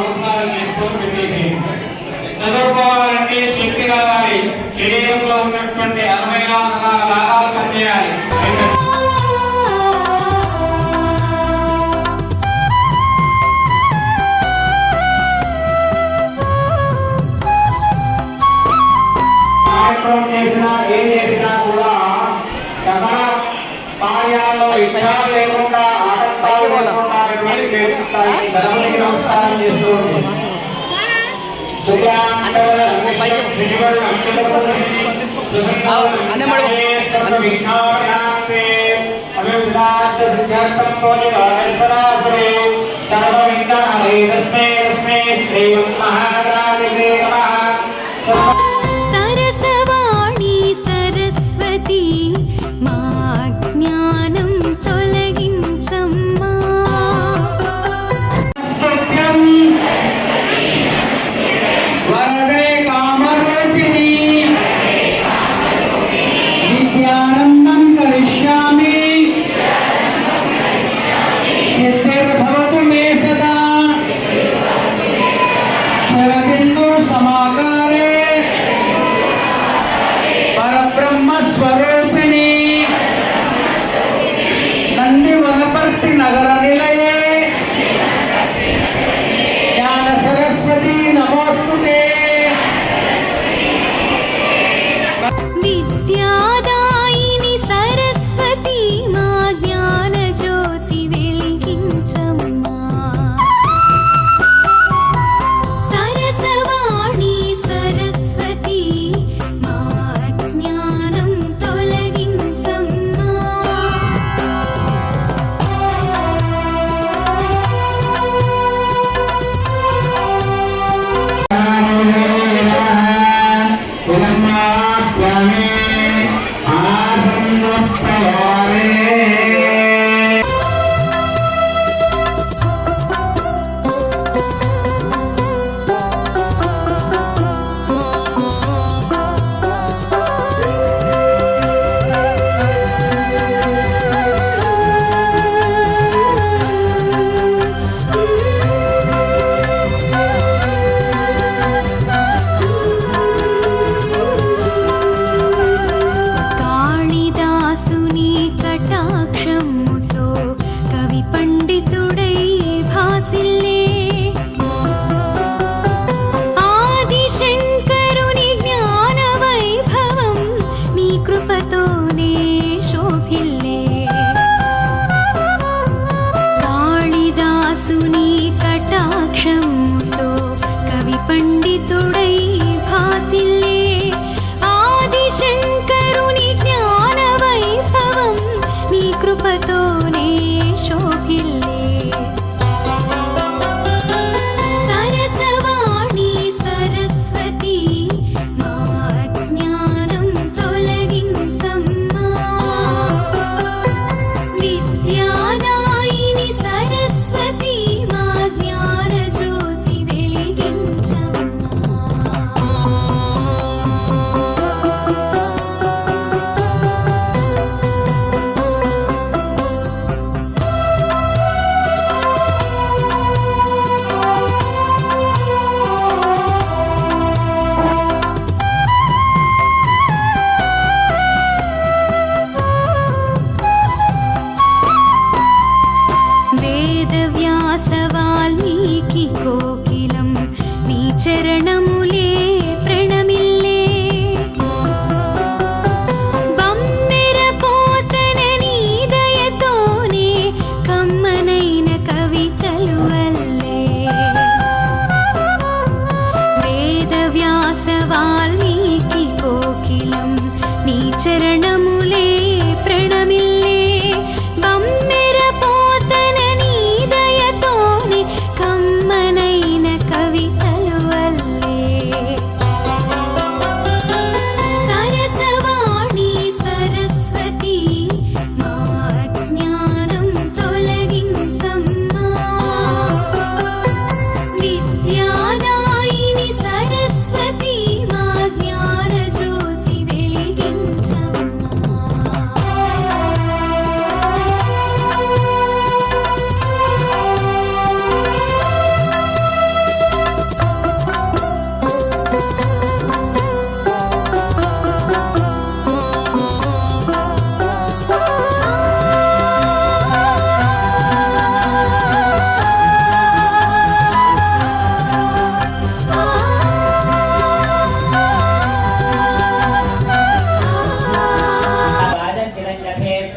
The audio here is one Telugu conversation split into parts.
ఉపస్నానం చేసుకొని పెట్టేసి చదువుకోవాలంటే శక్తి కావాలి. శరీరంలో ఉన్నటువంటి అరవై నాలుగు నాగాలు పనిచేయాలి. నమస్కారం చేస్తూ सर्वविघ्नहरे तस्मै तस्मै श्रीमहाराज समागा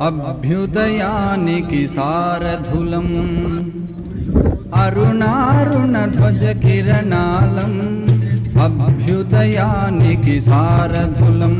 అభ్యుదయానికి సారథులం అరుణారుణ ధ్వజ కిరణాలం అభ్యుదయానికి సారథులం